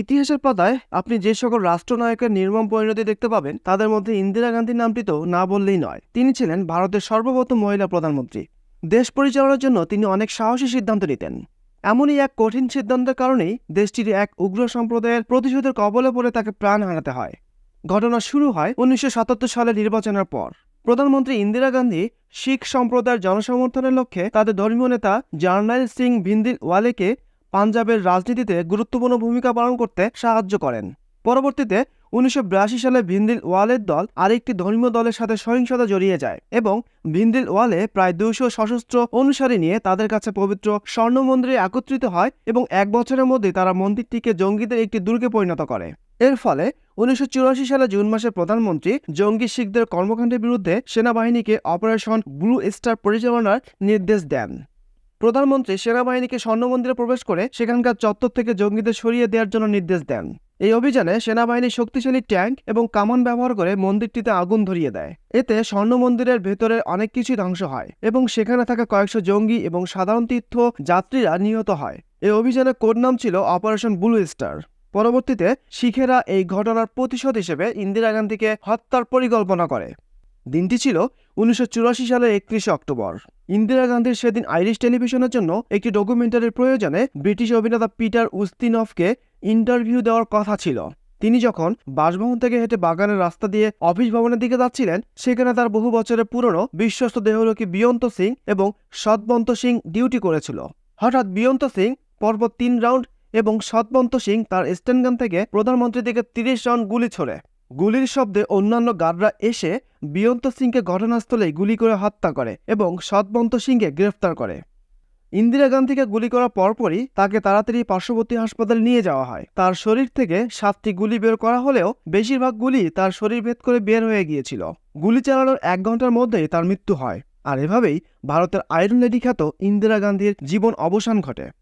ইতিহাসের পাতায় আপনি যে সকল রাষ্ট্রনায়কের নির্মম পরিণতি দেখতে পাবেন, তাদের মধ্যে ইন্দিরা গান্ধীর নামটি তো না বললেই নয়। তিনি ছিলেন ভারতের সর্বপ্রথম মহিলা প্রধানমন্ত্রী। দেশ পরিচালনার জন্য তিনি অনেক সাহসী সিদ্ধান্ত নিতেন। এমনই এক কঠিন সিদ্ধান্তের কারণেই দেশটির এক উগ্র সম্প্রদায়ের প্রতিশোধের কবলে পড়ে তাকে প্রাণ হারাতে হয়। ঘটনা শুরু হয় উনিশশো সালের নির্বাচনের পর। প্রধানমন্ত্রী ইন্দিরা গান্ধী শিখ সম্প্রদায়ের জনসমর্থনের লক্ষ্যে তাদের ধর্মীয় নেতা জার্নাইল সিং ভিন্দিল ওয়ালেকে পাঞ্জাবের রাজনীতিতে গুরুত্বপূর্ণ ভূমিকা পালন করতে সাহায্য করেন। পরবর্তীতে উনিশশো বিরাশি সালে ভিন্দিল ওয়ালের দল আরেকটি ধর্মীয় দলের সাথে সহিংসতা জড়িয়ে যায় এবং ভিন্দিল ওয়ালে প্রায় দুইশো সশস্ত্র অনুসারী নিয়ে তাদের কাছে পবিত্র স্বর্ণ মন্দিরে একত্রিত হয় এবং এক বছরের মধ্যে তারা মন্দিরটিকে জঙ্গিদের একটি দুর্গে পরিণত করে। এর ফলে উনিশশো চুরাশি সালে জুন মাসে প্রধানমন্ত্রী জঙ্গি শিখদের কর্মকাণ্ডের বিরুদ্ধে সেনাবাহিনীকে অপারেশন ব্লু স্টার পরিচালনার নির্দেশ দেন। প্রধানমন্ত্রী সেনাবাহিনীকে স্বর্ণ মন্দিরে প্রবেশ করে সেখানকার চত্বর থেকে জঙ্গিদের সরিয়ে দেওয়ার জন্য নির্দেশ দেন। এই অভিযানে সেনাবাহিনী শক্তিশালী ট্যাঙ্ক এবং কামান ব্যবহার করে মন্দিরটিতে আগুন ধরিয়ে দেয়। এতে স্বর্ণ মন্দিরের ভেতরের অনেক কিছুই ধ্বংস হয় এবং সেখানে থাকা কয়েকশো জঙ্গি এবং সাধারণ তীর্থ যাত্রীরা নিহত হয়। এই অভিযানের কোড নাম ছিল অপারেশন ব্লু স্টার। পরবর্তীতে শিখেরা এই ঘটনার প্রতিশোধ হিসেবে ইন্দিরা গান্ধীকে হত্যার পরিকল্পনা করে। দিনটি ছিল উনিশশো চুরাশি সালের একত্রিশে অক্টোবর। ইন্দিরা গান্ধীর সেদিন আইরিশ টেলিভিশনের জন্য একটি ডকুমেন্টারির প্রয়োজনে ব্রিটিশ অভিনেতা পিটার উস্তিনফকে ইন্টারভিউ দেওয়ার কথা ছিল। তিনি যখন বাসভবন থেকে হেঁটে বাগানের রাস্তা দিয়ে অফিস ভবনের দিকে যাচ্ছিলেন, সেখানে তার বহু বছরের পুরনো বিশ্বস্ত দেহরক্ষী বিয়ন্ত সিং এবং সৎবন্ত সিং ডিউটি করেছিল। হঠাৎ বিয়ন্ত সিং পরপর তিন রাউন্ড এবং সৎবন্ত সিং তার স্ট্যান্ডগান থেকে প্রধানমন্ত্রীর দিকে তিরিশ রাউন্ড গুলি ছোড়ে। গুলির শব্দে অন্যান্য গার্ডরা এসে বিয়ন্ত সিংকে ঘটনাস্থলে গুলি করে হত্যা করে এবং সৎবন্ত সিংকে গ্রেফতার করে। ইন্দিরা গান্ধীকে গুলি করার পরপরই তাকে তাড়াতাড়ি পার্শ্ববর্তী হাসপাতালে নিয়ে যাওয়া হয়। তার শরীর থেকে সাতটি গুলি বের করা হলেও বেশিরভাগ গুলি তার শরীর ভেদ করে বের হয়ে গিয়েছিল। গুলি চালানোর এক ঘণ্টার মধ্যেই তার মৃত্যু হয়। আর এভাবেই ভারতের আয়রন লেডি খ্যাত ইন্দিরা গান্ধীর জীবন অবসান ঘটে।